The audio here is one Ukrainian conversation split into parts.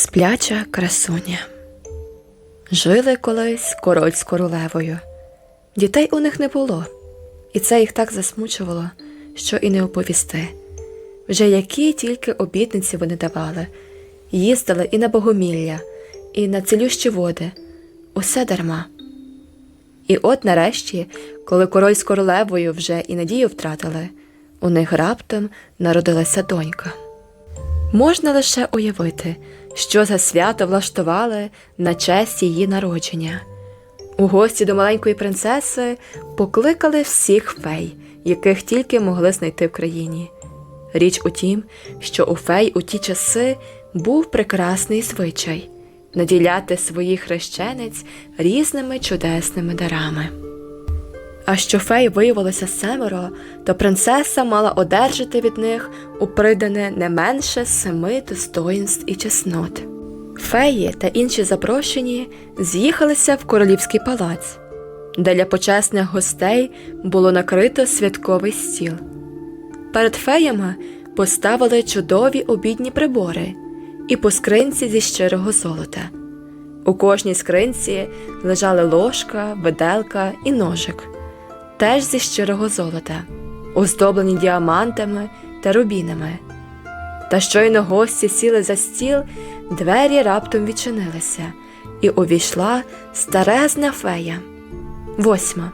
Спляча красуня. Жили колись король з королевою. Дітей у них не було, і це їх так засмучувало, що і не оповісти. Вже які тільки обітниці вони давали, їздили і на богомілля, і на цілющі води, усе дарма. І от нарешті, коли король з королевою вже і надію втратили, у них раптом народилася донька. Можна лише уявити, що за свято влаштували на честь її народження. У гості до маленької принцеси покликали всіх фей, яких тільки могли знайти в країні. Річ у тім, що у фей у ті часи був прекрасний звичай наділяти своїх хрещенець різними чудесними дарами. А що фей виявилося семеро, то принцеса мала одержати від них у придане не менше семи достоїнств і чеснот. Феї та інші запрошені з'їхалися в королівський палац, де для почесних гостей було накрито святковий стіл. Перед феями поставили чудові обідні прибори і по скринці зі щирого золота. У кожній скринці лежали ложка, виделка і ножик, теж зі щирого золота, оздоблені діамантами та рубінами. Та щойно гості сіли за стіл, двері раптом відчинилися, і увійшла старезна фея, восьма,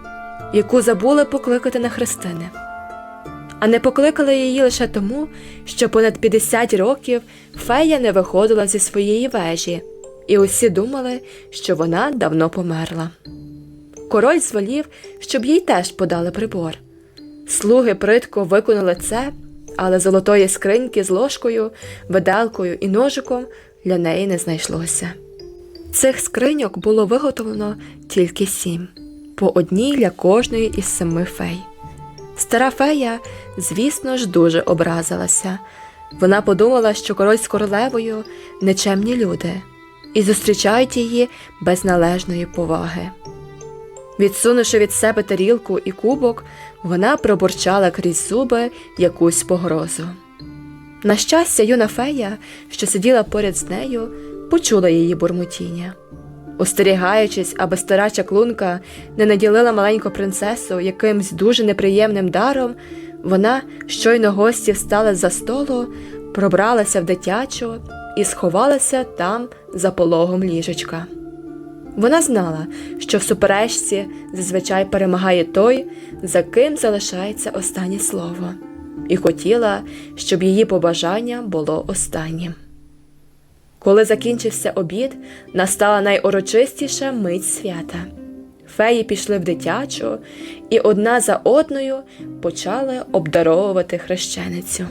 яку забули покликати на хрестини. А не покликали її лише тому, що понад 50 років фея не виходила зі своєї вежі, і усі думали, що вона давно померла. Король зволів, щоб їй теж подали прибор. Слуги притко виконали це, але золотої скриньки з ложкою, виделкою і ножиком для неї не знайшлося. Цих скриньок було виготовлено тільки сім, по одній для кожної із семи фей. Стара фея, звісно ж, дуже образилася. Вона подумала, що король з королевою нечемні люди і зустрічають її без належної поваги. Відсунувши від себе тарілку і кубок, вона пробурчала крізь зуби якусь погрозу. На щастя, юна фея, що сиділа поряд з нею, почула її бурмотіння. Остерігаючись, аби стара чаклунка не наділила маленьку принцесу якимсь дуже неприємним даром, вона, щойно гості встали за столу, пробралася в дитячу і сховалася там за пологом ліжечка. Вона знала, що в суперечці зазвичай перемагає той, за ким залишається останнє слово, і хотіла, щоб її побажання було останнім. Коли закінчився обід, настала найурочистіша мить свята. Феї пішли в дитячу і одна за одною почали обдаровувати хрещеницю.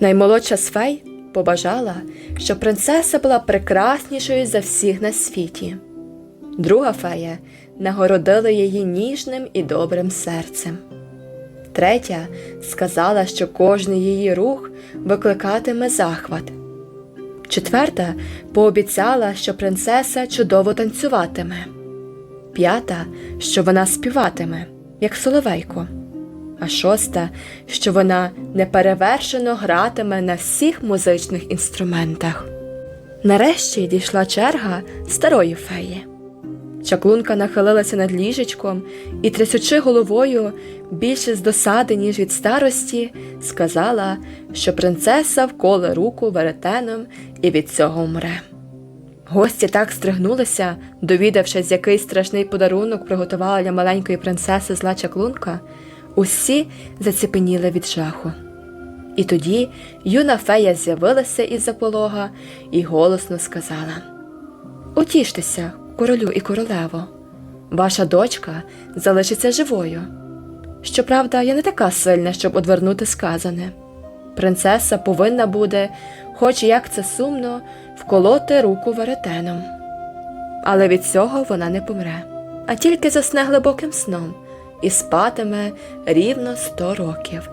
Наймолодша з фей побажала, щоб принцеса була прекраснішою за всіх на світі. Друга фея нагородила її ніжним і добрим серцем. Третя сказала, що кожний її рух викликатиме захват. Четверта пообіцяла, що принцеса чудово танцюватиме. П'ята, що вона співатиме, як соловейко. А шоста, що вона неперевершено гратиме на всіх музичних інструментах. Нарешті дійшла черга старої феї. Чаклунка нахилилася над ліжечком і, трясучи головою більше з досади, ніж від старості, сказала, що принцеса вколе руку веретеном і від цього вмре. Гості так стригнулися, довідавшись, який страшний подарунок приготувала для маленької принцеси зла чаклунка, усі заціпеніли від жаху. І тоді юна фея з'явилася із-за полога і голосно сказала Утіштеся, королю і королево, ваша дочка залишиться живою. Щоправда, я не така сильна, щоб одвернути сказане. Принцеса повинна буде, хоч як це сумно, вколоти руку веретеном. Але від цього вона не помре, а тільки засне глибоким сном і спатиме рівно сто років,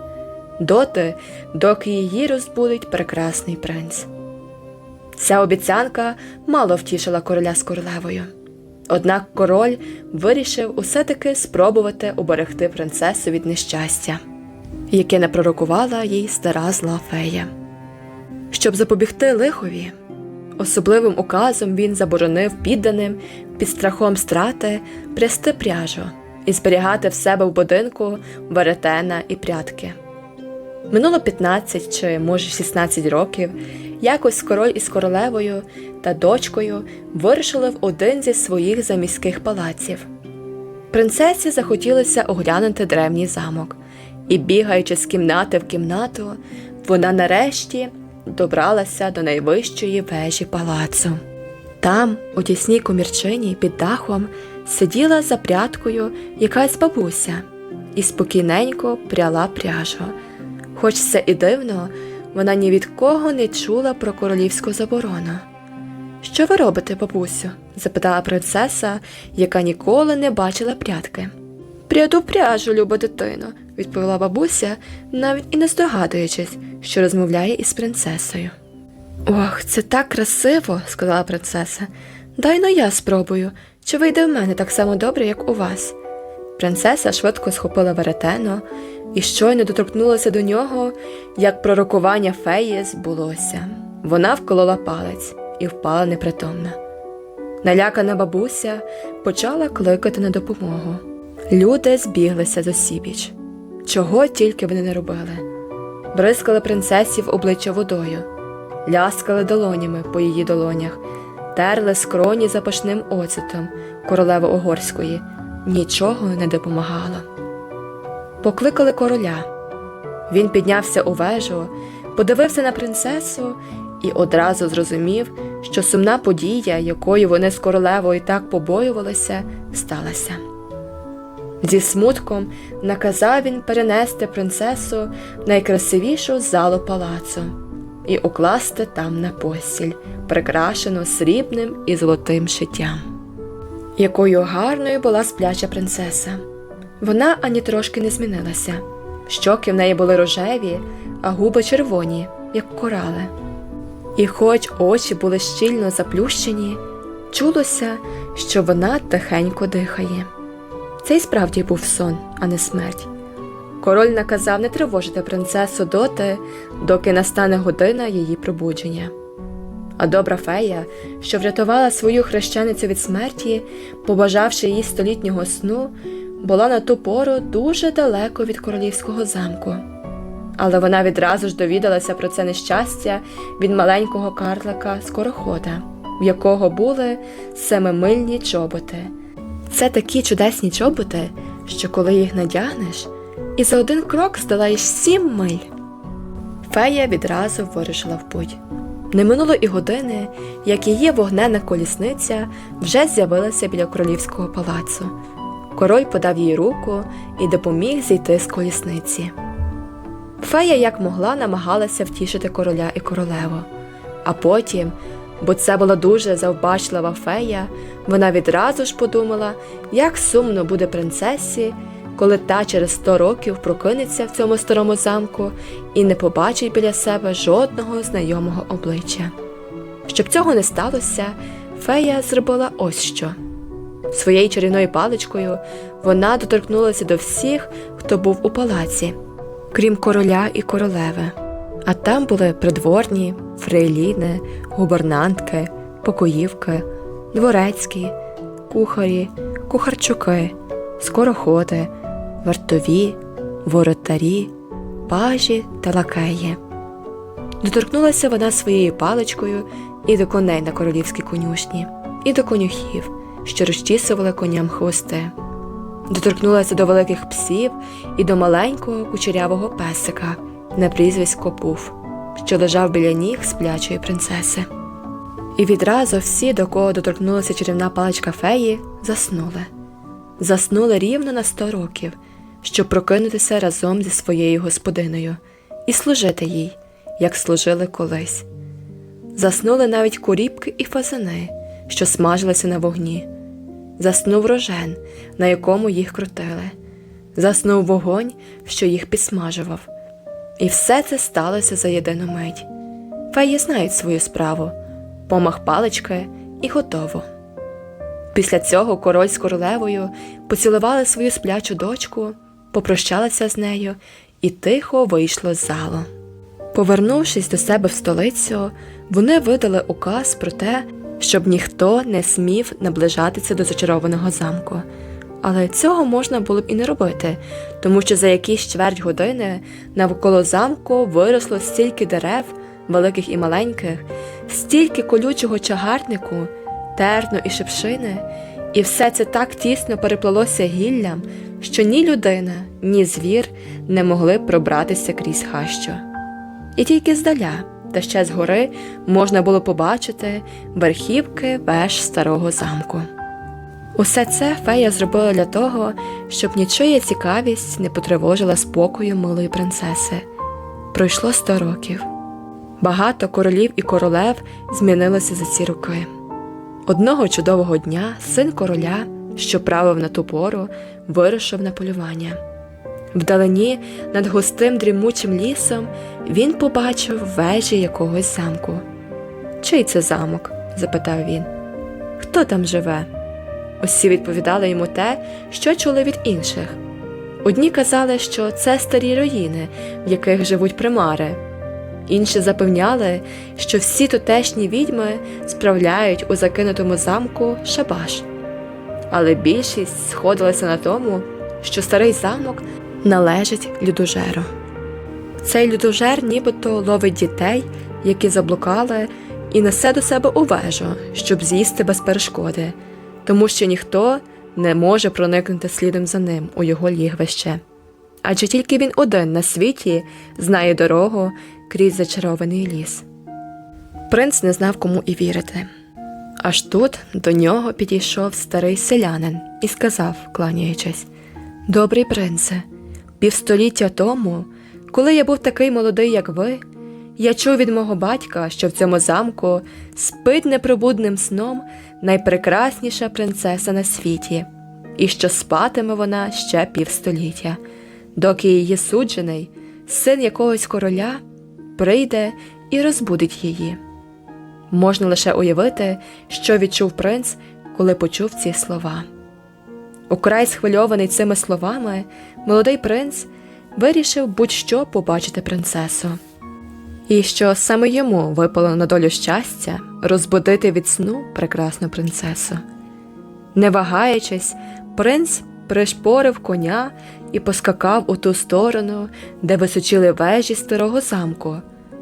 доти, доки її розбудить прекрасний принц. Ця обіцянка мало втішила короля з королевою. Однак король вирішив усе таки спробувати уберегти принцесу від нещастя, яке не пророкувала їй стара зла фея. Щоб запобігти лихові, Особливим указом він заборонив підданим під страхом страти прясти пряжу і зберігати в себе в будинку веретена і прядки. Минуло 15 чи, може, 16 років, якось король із королевою та дочкою вирушили в один зі своїх заміських палаців. Принцесі захотілося оглянути древній замок, і, бігаючи з кімнати в кімнату, вона нарешті добралася до найвищої вежі палацу. Там, у тісній комірчині під дахом, сиділа за прядкою якась бабуся і спокійненько пряла пряжу. Хоч це і дивно, вона ні від кого не чула про королівську заборону. Що ви робите, бабусю? запитала принцеса, яка ніколи не бачила прядки. Пряду пряжу, люба дитино, відповіла бабуся, навіть і не здогадуючись, що розмовляє із принцесою. Ох, це так красиво, сказала принцеса. Дай но я спробую, чи вийде в мене так само добре, як у вас. Принцеса швидко схопила веретено і щойно доторкнулася до нього, як пророкування феї збулося. Вона вколола палець і впала непритомна. Налякана бабуся почала кликати на допомогу. Люди збіглися з осібіч. Чого тільки вони не робили. Бризкали принцесі в обличчя водою, ляскали долонями по її долонях, терли скроні запашним оцетом королеви Угорської. Нічого не допомагало. Покликали короля. Він піднявся у вежу, подивився на принцесу і одразу зрозумів, що сумна подія, якою вони з королевою так побоювалися, сталася. Зі смутком наказав він перенести принцесу в найкрасивішу залу палацу і укласти там на постіль, прикрашену срібним і золотим шиттям. Якою гарною була спляча принцеса. Вона ані трошки не змінилася. Щоки в неї були рожеві, а губи червоні, як корали. І хоч очі були щільно заплющені, чулося, що вона тихенько дихає. Це й справді був сон, а не смерть. Король наказав не тривожити принцесу доти, доки настане година її пробудження. А добра фея, що врятувала свою хрещеницю від смерті, побажавши їй столітнього сну, була на ту пору дуже далеко від королівського замку. Але вона відразу ж довідалася про це нещастя від маленького карлика скорохода, в якого були семимильні чоботи. Це такі чудесні чоботи, що коли їх надягнеш, і за один крок здолаєш сім миль. Фея відразу вирушила в путь. Не минуло і години, як її вогнена колісниця вже з'явилася біля королівського палацу. Король подав їй руку і допоміг зійти з колісниці. Фея як могла намагалася втішити короля і королеву, а потім, бо це була дуже завбачлива фея, вона відразу ж подумала, як сумно буде принцесі, коли та через сто років прокинеться в цьому старому замку і не побачить біля себе жодного знайомого обличчя. Щоб цього не сталося, фея зробила ось що. Своєю чарівною паличкою вона доторкнулася до всіх, хто був у палаці, крім короля і королеви. А там були придворні, фрейліни, губернантки, покоївки, дворецькі, кухарі, кухарчуки, скороходи, вартові, воротарі, пажі та лакеї. Доторкнулася вона своєю паличкою і до коней на королівській конюшні, і до конюхів, що розчісували коням хвости. Доторкнулася до великих псів і до маленького кучерявого песика на прізвисько Пуф, що лежав біля ніг сплячої принцеси. І відразу всі, до кого доторкнулася чарівна паличка феї, заснули. Заснули рівно на сто років, щоб прокинутися разом зі своєю господиною і служити їй, як служили колись. Заснули навіть куріпки і фазани, що смажилися на вогні. Заснув рожен, на якому їх крутили, заснув вогонь, що їх підсмажував. І все це сталося за єдину мить. Феї знають свою справу, помах палички і готово. Після цього король з королевою поцілували свою сплячу дочку, попрощалися з нею і тихо вийшло з залу. Повернувшись до себе в столицю, вони видали указ про те, щоб ніхто не смів наближатися до зачарованого замку. Але цього можна було б і не робити, тому що за якісь чверть години навколо замку виросло стільки дерев, великих і маленьких, стільки колючого чагарнику, терну і шипшини, і все це так тісно переплелося гіллям, що ні людина, ні звір не могли пробратися крізь хащу. І тільки здаля, та ще згори, можна було побачити верхівки веж старого замку. Усе це фея зробила для того, щоб нічия цікавість не потривожила спокою милої принцеси. Пройшло сто років. Багато королів і королев змінилося за ці роки. Одного чудового дня син короля, що правив на ту пору, вирушив на полювання. Вдалині, над густим дрімучим лісом, він побачив вежі якогось замку. Чий це замок? запитав він. Хто там живе? Усі відповідали йому те, що чули від інших. Одні казали, що це старі руїни, в яких живуть примари. Інші запевняли, що всі тутешні відьми справляють у закинутому замку шабаш. Але більшість сходилася на тому, що старий замок належить людожеру. Цей людожер нібито ловить дітей, які заблукали, і несе до себе у вежу, щоб з'їсти без перешкоди, тому що ніхто не може проникнути слідом за ним у його лігвище. Адже тільки він один на світі знає дорогу крізь зачарований ліс. Принц не знав, кому і вірити. Аж тут до нього підійшов старий селянин і сказав, кланяючись: Добрий принце, півстоліття тому, коли я був такий молодий, як ви, я чув від мого батька, що в цьому замку спить непробудним сном найпрекрасніша принцеса на світі, і що спатиме вона ще півстоліття, доки її суджений, син якогось короля, прийде і розбудить її. Можна лише уявити, що відчув принц, коли почув ці слова. Украй схвильований цими словами, молодий принц вирішив будь-що побачити принцесу. І що саме йому випало на долю щастя розбудити від сну прекрасну принцесу. Не вагаючись, принц пришпорив коня і поскакав у ту сторону, де височили вежі старого замку,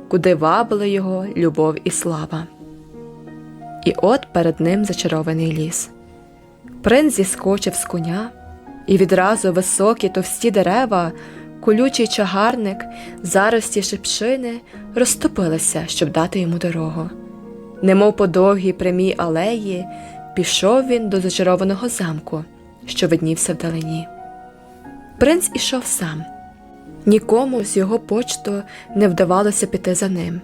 куди вабили його любов і слава. І от перед ним зачарований ліс. Принц зіскочив з коня, і відразу високі товсті дерева, колючий чагарник, зарості шипшини розтопилися, щоб дати йому дорогу. Немов по довгій прямій алеї, пішов він до зачарованого замку, що виднівся вдалині. Принц ішов сам. Нікому з його почту не вдавалося піти за ним.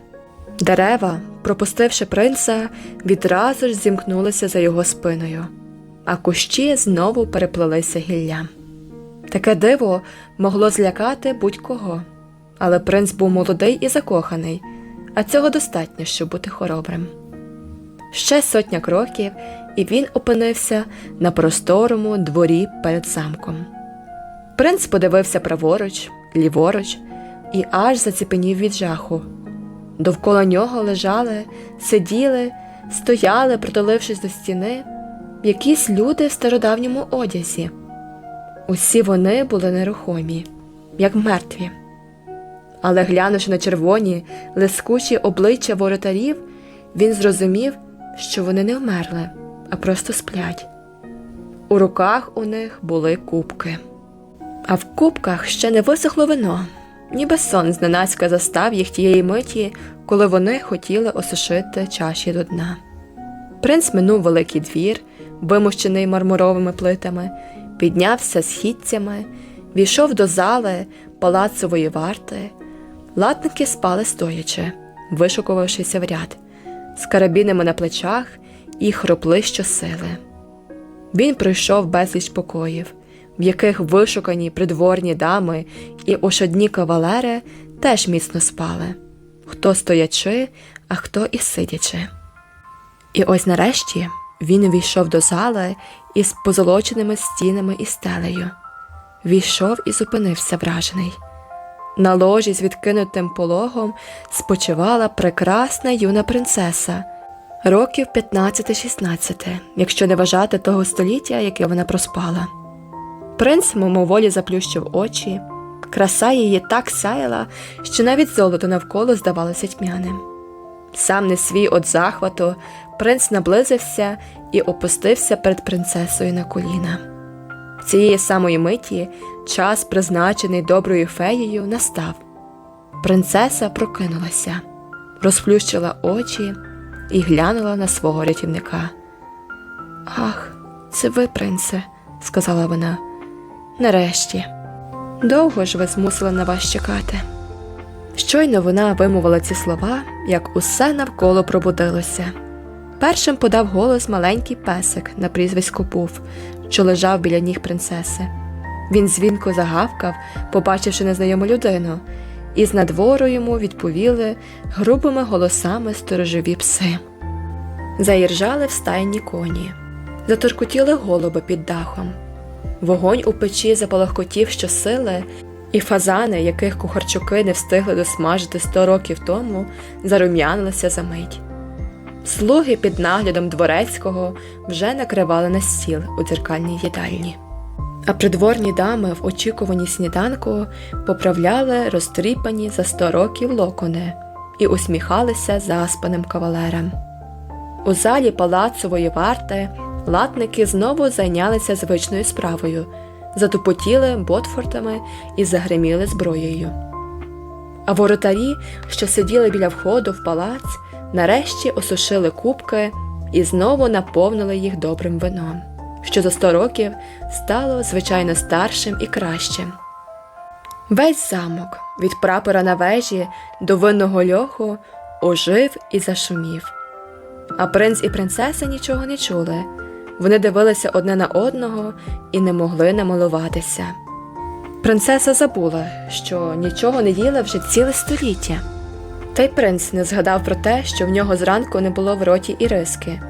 Дерева, пропустивши принца, відразу ж зімкнулися за його спиною, а кущі знову переплелися гіллям. Таке диво могло злякати будь-кого, але принц був молодий і закоханий, а цього достатньо, щоб бути хоробрим. Ще сотня кроків, і він опинився на просторому дворі перед замком. Принц подивився праворуч, ліворуч і аж заціпенів від жаху. Довкола нього лежали, сиділи, стояли, притулившись до стіни, якісь люди в стародавньому одязі. Усі вони були нерухомі, як мертві. Але глянувши на червоні, лискучі обличчя воротарів, він зрозумів, що вони не вмерли, а просто сплять. У руках у них були кубки, а в кубках ще не висохло вино, ніби сон зненацька застав їх тієї миті, коли вони хотіли осушити чаші до дна. Принц минув великий двір, вимощений мармуровими плитами, піднявся східцями, війшов до зали палацової варти. Латники спали стоячи, вишукувавшися в ряд, з карабінами на плечах і хропли щосили. Він пройшов безліч покоїв, в яких вишукані придворні дами і ошадні кавалери теж міцно спали, хто стоячи, а хто і сидячи. І ось нарешті він увійшов до зали із позолоченими стінами і стелею. Війшов і зупинився вражений. На ложі з відкинутим пологом спочивала прекрасна юна принцеса, років 15-16, якщо не вважати того століття, яке вона проспала. Принц мимоволі заплющив очі, краса її так сяяла, що навіть золото навколо здавалося тьмяним. Сам не свій від захвату, принц наблизився і опустився перед принцесою на коліна. Цієї самої миті час, призначений доброю феєю, настав. Принцеса прокинулася, розплющила очі і глянула на свого рятівника. Ах, це ви, принце, сказала вона. Нарешті. Довго ж ви змусили на вас чекати. Щойно вона вимовила ці слова, як усе навколо пробудилося. Першим подав голос маленький песик на прізвисько Пуф, що лежав біля ніг принцеси. Він звінко загавкав, побачивши незнайому людину, і з надвору йому відповіли грубими голосами сторожові пси. Заіржали в стайні коні, заторкотіли голуби під дахом. Вогонь у печі запалахкотів щосили, і фазани, яких кухарчуки не встигли досмажити сто років тому, зарум'янилися за мить. Слуги під наглядом дворецького вже накривали на стіл у дзеркальній їдальні. А придворні дами в очікуванні сніданку поправляли розтріпані за сто років локони і усміхалися заспаним кавалерам. У залі палацової варти латники знову зайнялися звичною справою, затупотіли ботфортами і загриміли зброєю. А воротарі, що сиділи біля входу в палац, нарешті осушили кубки і знову наповнили їх добрим вином, що за сто років стало звичайно старшим і кращим. Весь замок від прапора на вежі до винного льоху ожив і зашумів. А принц і принцеса нічого не чули. Вони дивилися одне на одного і не могли намилуватися. Принцеса забула, що нічого не їла вже ціле століття. Та й принц не згадав про те, що в нього зранку не було в роті і риски.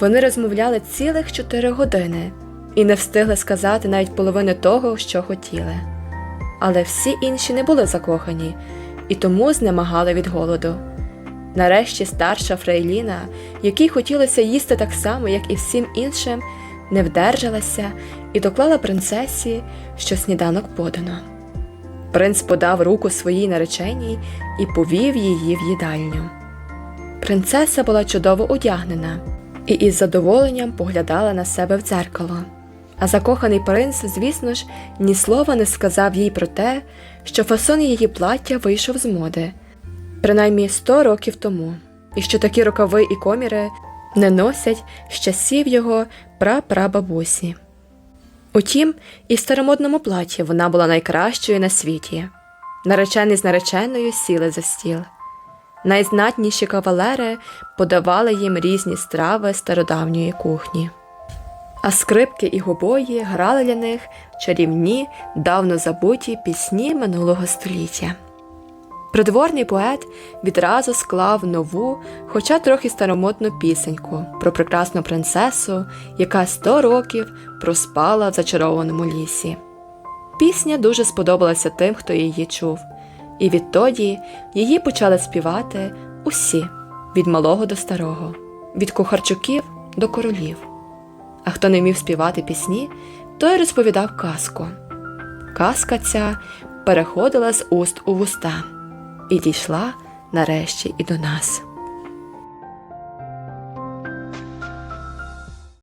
Вони розмовляли цілих чотири години і не встигли сказати навіть половини того, що хотіли. Але всі інші не були закохані і тому знемагали від голоду. Нарешті старша Фрейліна, якій хотілося їсти так само, як і всім іншим, не вдержалася і доклала принцесі, що сніданок подано. Принц подав руку своїй нареченій і повів її в їдальню. Принцеса була чудово одягнена і із задоволенням поглядала на себе в дзеркало. А закоханий принц, звісно ж, ні слова не сказав їй про те, що фасон її плаття вийшов з моди, принаймні сто років тому, і що такі рукави і коміри не носять з часів його прапрабабусі. Утім, і в старомодному платі вона була найкращою на світі. Наречений з нареченою сіли за стіл. Найзнатніші кавалери подавали їм різні страви стародавньої кухні. А скрипки і гобої грали для них чарівні, давно забуті пісні минулого століття. Придворний поет відразу склав нову, хоча трохи старомодну пісеньку про прекрасну принцесу, яка сто років проспала в зачарованому лісі. Пісня дуже сподобалася тим, хто її чув, і відтоді її почали співати усі від малого до старого, від кухарчуків до королів. А хто не вмів співати пісні, той розповідав казку. Казка ця переходила з уст у вуста і дійшла нарешті і до нас.